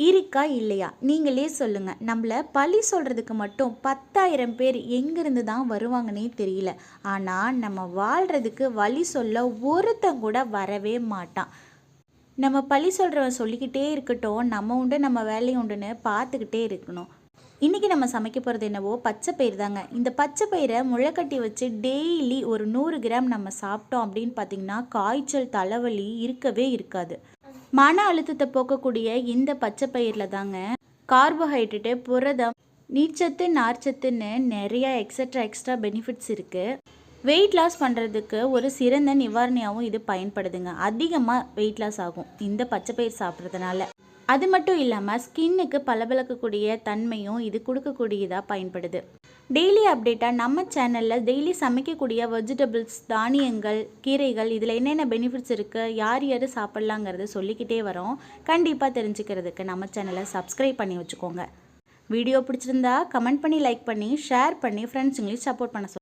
இருக்கா இல்லையா? நீங்களே சொல்லுங்கள் நம்மளை பழி சொல்கிறதுக்கு மட்டும் பத்தாயிரம் பேர் எங்கேருந்து தான் வருவாங்கன்னே தெரியல. ஆனால் நம்ம வாழ்கிறதுக்கு வழி சொல்ல ஒருத்தன் கூட வரவே மாட்டான். நம்ம பழி சொல்கிறவன் சொல்லிக்கிட்டே இருக்கட்டும் நம்ம உண்டு நம்ம வேலையும் உண்டுன்னு பார்த்துக்கிட்டே இருக்கணும். இன்றைக்கி நம்ம சமைக்க போகிறது என்னவோ பச்சை பயிர் தாங்க. இந்த பச்சை பயிரை முளைக்கட்டி வச்சு டெய்லி ஒரு நூறு கிராம் நம்ம சாப்பிட்டோம் அப்படின்னு பார்த்திங்கன்னா காய்ச்சல் தலைவலி இருக்கவே இருக்காது. மன அழுத்தத்தை போக்கக்கூடிய இந்த பச்சை பயிரில் தாங்க கார்போஹைட்ரேட்டு புரதம் நீச்சத்து நார்ச்சத்துன்னு நிறையா எக்ஸட்ரா எக்ஸ்ட்ரா பெனிஃபிட்ஸ் இருக்குது வெயிட் லாஸ் பண்ணுறதுக்கு ஒரு சிறந்த நிவாரணியாகவும் இது பயன்படுதுங்க. அதிகமாக வெயிட் லாஸ் ஆகும் இந்த பச்சை பயிர் சாப்பிட்றதுனால. அது மட்டும் இல்லாமல் ஸ்கின்னுக்கு பளபளக்கக்கூடிய தன்மையும் இது கொடுக்கக்கூடியதாக பயன்படுது. டெய்லி அப்டேட்டாக நம்ம சேனலில் டெய்லி சமைக்கக்கூடிய வெஜிடபிள்ஸ் தானியங்கள் கீரைகள் இதில் என்னென்ன பெனிஃபிட்ஸ் இருக்குது யார் யார் சாப்பிட்லாங்கிறத சொல்லிக்கிட்டே வரோம். கண்டிப்பாக தெரிஞ்சுக்கிறதுக்கு நம்ம சேனலை சப்ஸ்கிரைப் பண்ணி வச்சுக்கோங்க. வீடியோ பிடிச்சிருந்தா கமெண்ட் பண்ணி லைக் பண்ணி ஷேர் பண்ணி ஃப்ரெண்ட்ஸுங்களையும் சப்போர்ட் பண்ண